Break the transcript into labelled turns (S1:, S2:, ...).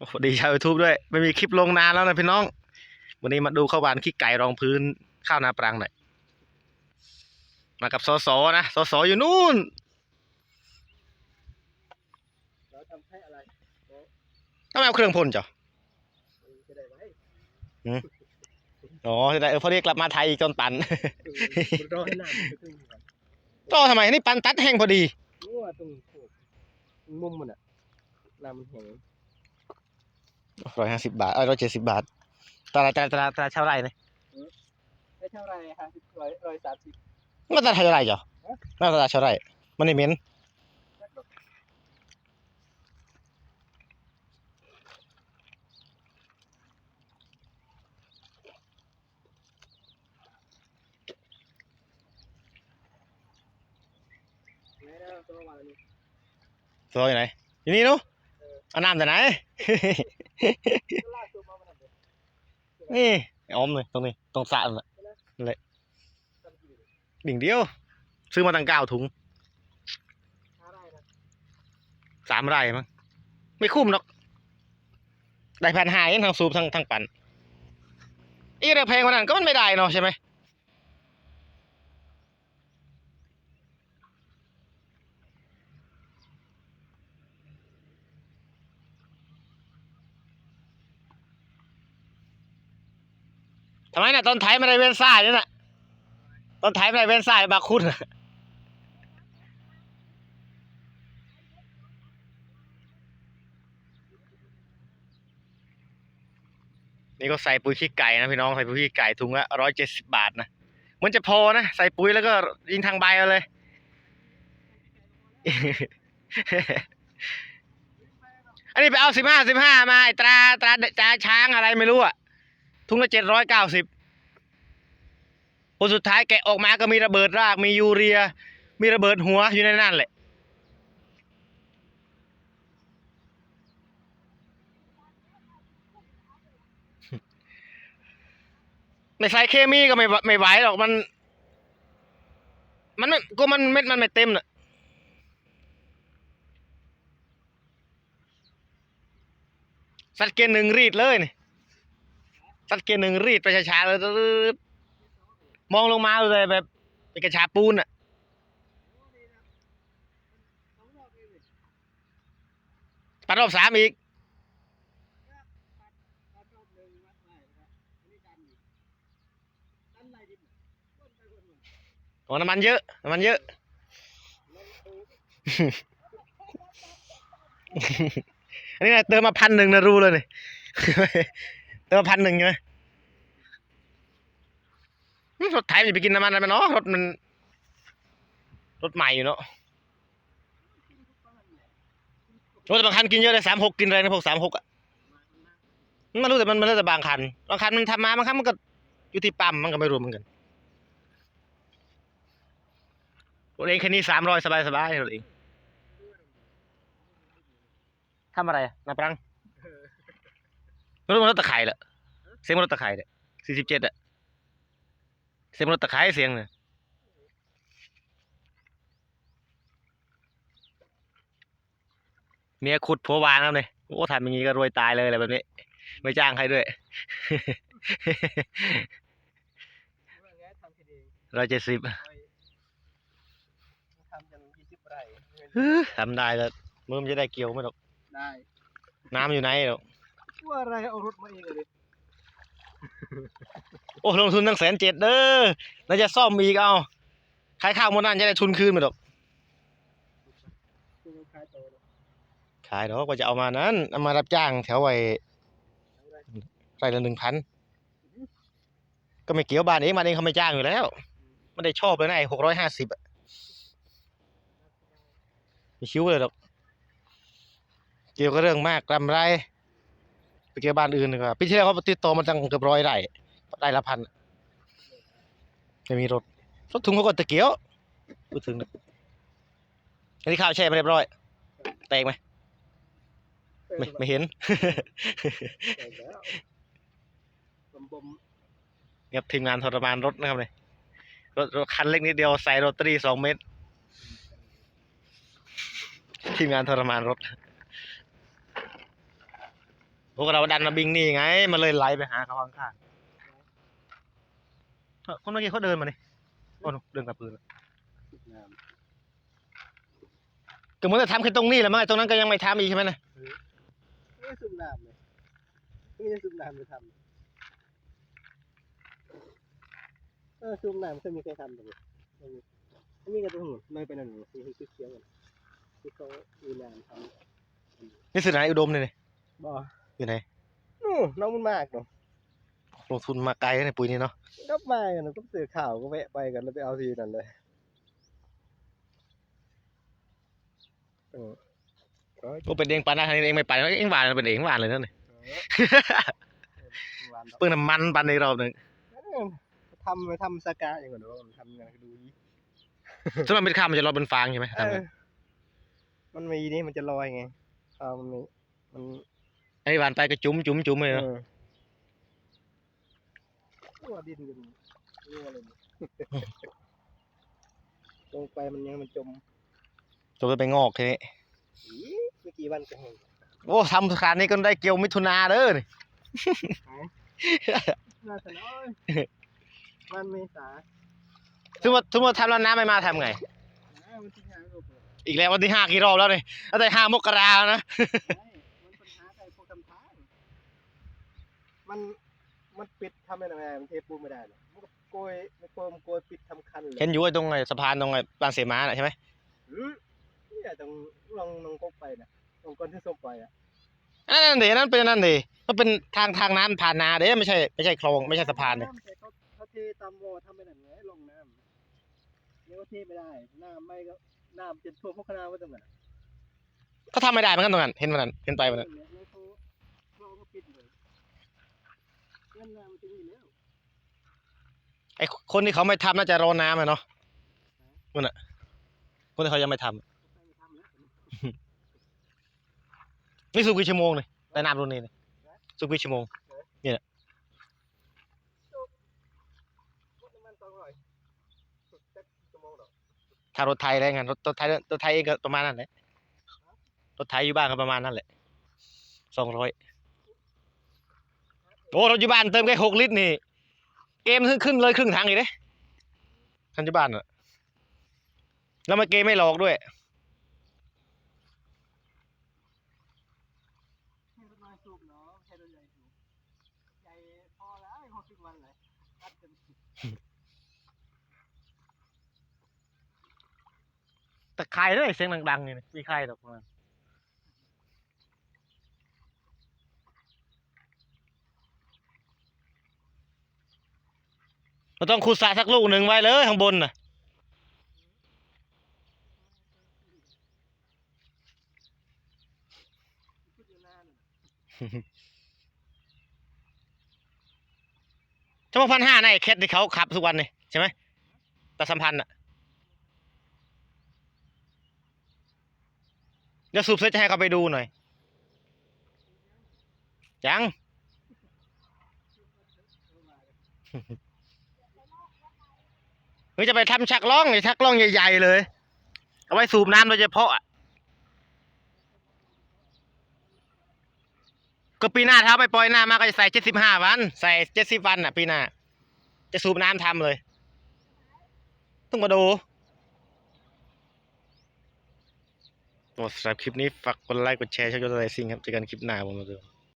S1: โอ้โหดีชาวยูทูบด้วย ไม่มีคลิปลงนานแล้วนะพี่น้อง วันนี้มาดูข้าวหวานขี้ไก่รองพื้นข้าวนาปรังหน่อย มากับสสนะสสอยู่นู่น
S2: เราทำให้อะไร
S1: ทำไมเอาเครื่องพ่นจ้ะ
S2: มันจะได้ไว้
S1: อ๋อจะได้เออพอดีกลับมาไทยอีกจนตัน
S2: มันรอให้น้ำมันขึ้นก่อน
S1: ก็ทำไมนี่ปันตัดแห้งพอดี
S2: รู้ว่าตรงโขกมุมมันอะน้ำมันแห้ง
S1: ร้อยห้าสิบบาทเออร้อยเจ็ดสิบบาทตลาดตลาดตลาดตลาดเช่าไรเนี่ย
S2: ได้เท่าไหรห้าสิบร้อยร้อยสามสิบ
S1: มันตลาดเท่าไรจ้ะน่าตลาดเช่าไรมันนี่เหม็น
S2: นักดอกไหนนะตัววันนี้
S1: ตัวอยู่ไหนอยู่นี่นู้เอาน้ำจากไหน
S2: นี่
S1: อ้อมเลยตรงนี้ตรงสระนั่นแหละนั่นแหละดิ่งเดียว ซื้อมาตั้งเก้าถุงสามไร่มั้งไม่คุ้มหรอก ได้พันหายทั้งซูปทั้งทั้งปั่นอีกเรื่องแพงกว่านั้นก็มันไม่ได้เนาะใช่ไหม ทำไมน่ะตอนไถไม่ได้เว้นซ้ายนี่น่ะตอนไถไม่ได้เว้นซ้ายบาคุณนี่ก็ใส่ปุ๋ยขี้ไก่นะพี่น้องใส่ปุ๋ยขี้ไก่ถุงละร้อยเจ็ดสิบาทนะมันจะพอนะใส่ปุ๋ยแล้วก็ยิงทางใบเอาเลยอันนี้ไปเอาสิบห้าสิบห้ามาตราตราตราช้างอะไรไม่รู้อะ ถุงละเจ็ดร้อยเก้าสิบผลสุดท้ายแกะออกมาก็มีระเบิดราก มียูเรีย มีระเบิดหัวอยู่ในนั่นแหละ ไม่ใส่เคมีก็ไม่ไม่ไหวหรอกมัน มันก็มันเม็ดมันไม่เต็มน่ะสัตว์เกียร์หนึ่งรีดเลยนี่ ตว์เกียร์หนึ่งรีดไปช้าๆเลยมองลงมาเลยแบบเป็นกระชาปูนอะปัดรอบสามอีก
S2: วัดรองวัดไร่นะครับอันนี้ดันอีกดันไล่ดินวนไปวนมา
S1: โอ้น้ำมันเยอะ น้ำมันเยอะ
S2: อั
S1: นนี้นะเติมมาพันหนึ่งนะรู้เลยนี่ เติมมาพันหนึ่งใช่ไหมรถไถมันจะไปกินน้ำมันอะไรมันเนาะรถมันรถใหม่อยู่เนาะรถบางคันกินเยอะเลยสามหกกินแรงนะพวกสามหกอะมันรู้แต่มันมันแล้วแต่บางคันบางคันมันทำมาบางคันมันก็อยู่ที่ปั๊มมันก็ไม่รู้เหมือนกันรถเองแค่นี้สามร้อยสบายสบายรถเองทำอะไรอะปรัง รถมันรถตะไคร่เหรอเสียงมันรถตะไคร่เนี่ยสี่สิบเจ็ดอะเสียงมันรถตะไคร่เสียงเนี่ยเมียขุดผัววางแล้วเนี่ยโอ้ทำอย่างงี้ก็รวยตายเลยอะไรแบบนี้ ไม่จ้างใครด้วย
S2: ว่าไงทำคดี
S1: ร้อยเจ็ดสิบ
S2: ทำอย่างยี่สิบไร่เงิน
S1: ทำได้แล้วมือมันจะได้เกี่ยวไหมหรอก
S2: ได้
S1: น้ำอยู่ไหนหรอก
S2: ว่าอะไรเอารถมาเองเลย
S1: โอ้ลงทุนตั้งแสนเจ็ดเด้อแล้วจะซ่อมอีกเอาขายข้าวหมดนั่นจะได้ทุนคืนไหมหรอก
S2: คุณขายโตนะ
S1: ขายดอกว่าจะเอามานั้นเอามารับจ้างแถวไอ้
S2: เอาไร
S1: ไร่ละหนึ่งพันก็ไม่เกี่ยวบ้านเองบ้านเองเขาไม่จ้างอยู่แล้วไม่ได้ชอบเลยนะไอ้หกร้อยห้าสิบอะไม่คิ้วเลยหรอก เกี่ยวกับเรื่องมากกำไรไป เกี่ยวบ้านอื่นดีกว่าปีที่แล้วเขาติดต่อมาตั้งเกือบร้อยไร่ไร่ละพันไม่มีรถรถถุงเขาก็ตะเกียวพูดถึงนะอันนี้ข้าวแช่ไปเรียบร้อย แตกไหมไม่ไม่เห็น
S2: แตกแล้วบมบม
S1: ครับทีมงานทรมานรถนะครับเนี่ยรถรถคันเล็กนิดเดียวใส่โรตารี่สองเมตร ทีมงานทรมานรถพ วกเราดันมาบิงนี่ไง มันเลยไหลไปหาเขาข้างๆเอ้าคนเมื่อกี้เขาเดินมานี่โอ้โหเดินกลับปืนแล้ว
S2: น้
S1: ก็เหมือนจะทำแค่ตรงนี้แหละมั้งไอ้ตรงนั้นก็ยังไม่ทำอีกใช่ไหมนะำ
S2: ไม่ซุ่มน้ำเลยไม่ได้ซุ่มน้ำไปทำเออซุ่มน้ำเคยมีใครทำแต่ไม่มีอันนี้ก็ต้องหุ่นไม่เป็นอะไรคือคือเคี้ยวกันที่เขามีน้ำทำ
S1: นี่สุดไหนอุดมเลยนี่
S2: บ่
S1: อยู่ไหน
S2: นู่นน้องมันมากเนาะ
S1: ลงทุนมาไกลในปุ๋ยนี่เนาะ
S2: ก็มากันก็เสือข่าวก็แวะไปกันแล้วไปเอาทีนั่นเลยเออเอ้ย
S1: ก็เป็นเองปานหน้าทางนี้เองไม่ไปแล้วเองหวานเป็นเองหวานเลยนั่นนี่
S2: วันดอก
S1: เปื้อนน้ำมันปันในรอบหนึ่ง
S2: เออทำไปทำสกาอย่างเงี้ยเนอะมันทำยังไงดูดิ
S1: ถ้ามันเป็นข้าวมันจะรอเป็นฟางใช่ไหม
S2: เอ
S1: ทำไง
S2: อมันมีนี่มันจะลอยไงอ่ามันมีมัน
S1: ไอ้หวานไปก็จุ้มจุ้มจุ้มเลยเนาะ
S2: เออตัวดินกันรั่วเลยเนี่ยลงไปมันยังมันจม
S1: จนไปงอกทีนี้
S2: อีไม่กี่วันก็แห้ง
S1: โอ้ทำขนาดนี้ก็ได้เกี่ยวมิถุนาเด้อนี่
S2: น่าจะน้อยมันเมษา
S1: ถึงว่าถึงว่าทำแล้วน้ำไม่มาทำไง
S2: อ่ามันที่ห้ารูปเลย
S1: อีกแล้ววันที่ห้ากี่รอบแล้วนี่ตั้งแต่ห้ามกราแล้วนะ
S2: ไม่มันปัญหาใครพวกทำทาง มันมันปิดทำไม่ได้มันเทปูนไม่ได้หรอกมันก็โกยมันโกยมันโกยปิดทำคันเลย
S1: เห็นอยู่ไอ้ตรงไอ้สะพานตรงไอ้บางเสมาน่ะใช่ไหม
S2: อืมเนี่ยต้องลองลองกกไปนะลองก้นที่ส้มไปอะ
S1: อันนั่นเดี๋ยวนั่นเป็นอันนั่นเดี๋ยวมันเป็นทางทางน้ำผ่านนาเด้ไม่ใช่ไม่ใช่คลองไม่ใช่สะพานเลยำ
S2: แต่เขาเขาเทตามวอทำไม่ได้ไงลงน้ำเนี่ยก็เทไม่ได้น้ำไม่ก็น้ำจะท่วมพวกคณะไว้ตรงนั้น
S1: เขาทำไม่ได้เหมือนกันตรงนั้นเห็นมันนั้นเห็นไปมันนั้น
S2: เนี่ย
S1: ไอ้คนที่เขาไม่ทำน่าจะรอน้ำอะเนาะนั่นน่ะคนที่เขายังไม่ทำ
S2: ใครมาทำแล้ว
S1: นี่สูบกี่ชั่วโมงเลยแต่น้ำรุ่นนี้นี่สูบกี่ชั่วโมง
S2: รถน้ำมันสองร้อยสุดจักชั่วโมงดอก
S1: ถ้ารถไทยได้ไงรถรถไทยรถไทยเองก็ประมาณนั้นแหละรถไทยอยู่บ้านก็ประมาณนั้นแหละสองร้อย โอ้รถยู่บ้านเติมแค่หกลิตรนี่ เกมขึ้นขึ้นเลยครึ่งทางอีกเด้คันยบานอะแล้วมาเกมไม่หลอกด้วย
S2: แค่รถน้อยสูบเนาะแค่รถใหญ่สูบใหญ่พอแล้วหกสิบวันเลยอัดเต็มที่
S1: แต่ใครด้วยเสียงดังๆนี่มีใครหรอกประมา เราต้องขุดสระสักลูกหนึ่งไว้เลยข้างบนน่ะ
S2: พูดอยู่นานน่ะ
S1: ชั่วโมงพันห้าในเคสที่เขาขับทุกวันนี่ใช่ไหมตาสัมพันธ์อะเดี๋ยวสูบเสร็จจะให้เขาไปดูหน่อย ยังห รือจะไปทำชักล่องชักล่องใหญ่ๆเลย เอาไว้สูบน้ำโดยเฉพาะอะก็ปีหน้าถ้าไปปล่อยหน้ามาก็จะใส่เจ็ดสิบห้าวัน ใส่เจ็ดสิบวันอะ ปีหน้า จะสูบน้ำทำเลย ต้องมาดูโอ้สำหรับคลิปนี้ฝากกดไลค์กดแชร์ช่วยกดไลซิงครับเจอกันคลิปหน้าผมมาดู